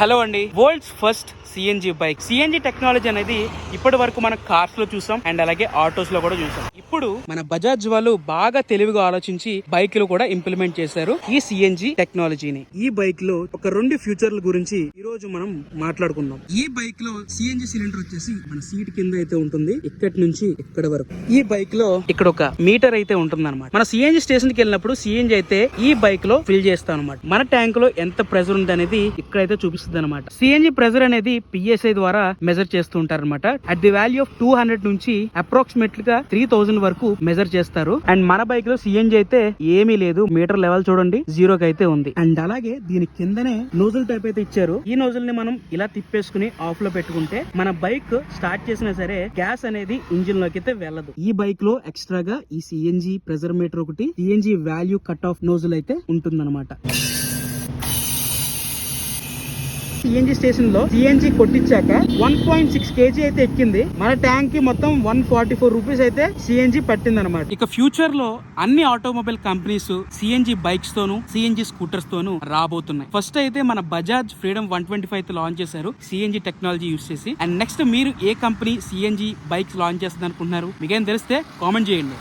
Hello అండి. World's first CNG bike. CNG technology అనేది ఇప్పటి వరకు మనం కార్స్లో చూసాం అండ్ అలాగే ఆటోస్లో కూడా చూసాం. ఇప్పుడు మన బజాజ్ వాళ్ళు బాగా తెలివిగా ఆలోచించి బైక్లో కూడా ఇంప్లిమెంట్ చేశారు ఈ సిఎన్జి టెక్నాలజీని. ఈ బైక్లో ఒక రెండు ఫ్యూచర్ల గురించి ఈ రోజు మనం మాట్లాడుకుందాం. ఈ బైక్లో సిఎన్జి సిలిండర్ వచ్చేసి మన సీట్ కింద అయితే ఉంటుంది ఇక్కడి నుంచి ఇక్కడ వరకు. ఈ బైక్లో ఇక్కడ ఒక మీటర్ అయితే ఉంటుంది అనమాట మన సిఎన్జి స్టేషన్కి వెళ్ళినప్పుడు సిఎన్జి అయితే ఈ బైక్లో ఫిల్ చేస్తాం అనమాట మన ట్యాంక్లో ఎంత ప్రెజర్ ఉంది అనేది ఇక్కడైతే చూపిస్తుంది అనమాట సిఎన్జి ప్రెజర్ అనేది పిఎస్ఐ ద్వారా మెజర్ చేస్తూ ఉంటారు అనమాట at the value of two hundred నుంచి అప్రాక్సిమేట్గా త్రీ థౌసండ్ వరకు మెజర్ చేస్తారు. అండ్ మన బైక్లో సిఎన్జి అయితే ఏమీ లేదు. మీటర్ లెవెల్ చూడండి జీరో కి అయితే ఉంది. అండ్ అలాగే దీని కిందనే నోజల్ టైప్ అయితే ఇచ్చారు. ఈ నోజల్ని మనం ఇలా తిప్పేసుకుని ఆఫ్లో పెట్టుకుంటే మన బైక్ స్టార్ట్ చేసినా సరే గ్యాస్ అనేది ఇంజిన్లోకి అయితే వెళ్ళదు. ఈ బైక్లో ఎక్స్ట్రాగా ఈ సిఎన్జి ప్రెజర్ మీటర్ ఒకటి CNG value cut off nozzle అయితే ఉంటుందన్నమాట. సిఎన్జి స్టేషన్లో సిఎన్జి కొట్టించాక వన్ పాయింట్ సిక్స్ కేజీ అయితే ఎక్కింది. మన ట్యాంక్కి మొత్తం వన్ ఫార్టీ ఫోర్ రూపీస్ అయితే సిఎన్జి పట్టింది అనమాట ఇక ఫ్యూచర్లో అన్ని ఆటోమొబైల్ కంపెనీస్ సిఎన్జి బైక్స్ తోను సిఎన్జి స్కూటర్స్ తోను రాబోతున్నాయి. ఫస్ట్ అయితే మన Bajaj Freedom one twenty five launch చేశారు సిఎన్జి టెక్నాలజీ యూస్ చేసి. అండ్ నెక్స్ట్ మీరు ఏ కంపెనీ సిఎన్జి బైక్స్ లాంచ్ చేస్తుంది అనుకుంటున్నారు మీకేం తెలిస్తే కామెంట్ చేయండి.